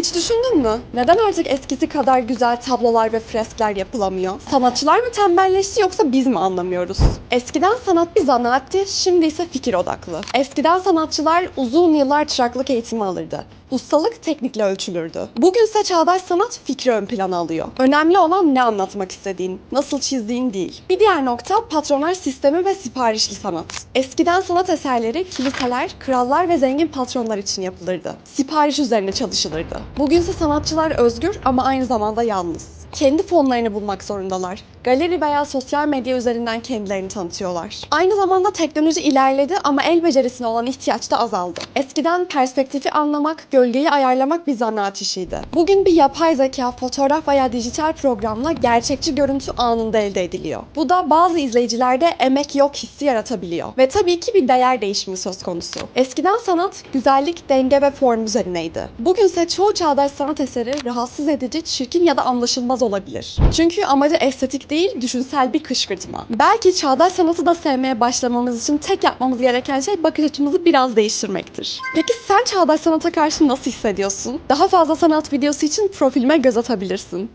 Hiç düşündün mü? Neden artık eskisi kadar güzel tablolar ve freskler yapılamıyor? Sanatçılar mı tembelleşti yoksa biz mi anlamıyoruz? Eskiden sanat bir zanaatti, şimdi ise fikir odaklı. Eskiden sanatçılar uzun yıllar çıraklık eğitimi alırdı. Ustalık teknikle ölçülürdü. Bugünse çağdaş sanat fikri ön plana alıyor. Önemli olan ne anlatmak istediğin, nasıl çizdiğin değil. Bir diğer nokta patronaj sistemi ve siparişli sanat. Eskiden sanat eserleri kiliseler, krallar ve zengin patronlar için yapılırdı. Sipariş üzerine çalışılırdı. Bugünse sanatçılar özgür ama aynı zamanda yalnız. Kendi fonlarını bulmak zorundalar. Galeri veya sosyal medya üzerinden kendilerini tanıtıyorlar. Aynı zamanda teknoloji ilerledi ama el becerisine olan ihtiyaç da azaldı. Eskiden perspektifi anlamak, gölgeyi ayarlamak bir zanaat işiydi. Bugün bir yapay zeka, fotoğraf veya dijital programla gerçekçi görüntü anında elde ediliyor. Bu da bazı izleyicilerde emek yok hissi yaratabiliyor. Ve tabii ki bir değer değişimi söz konusu. Eskiden sanat, güzellik, denge ve form üzerineydi. Bugünse çoğu çağdaş sanat eseri rahatsız edici, çirkin ya da anlaşılmaz olabilir. Çünkü amacı estetik değil, düşünsel bir kışkırtma. Belki çağdaş sanatı da sevmeye başlamamız için tek yapmamız gereken şey bakış açımızı biraz değiştirmektir. Peki sen çağdaş sanata karşı nasıl hissediyorsun? Daha fazla sanat videosu için profilime göz atabilirsin.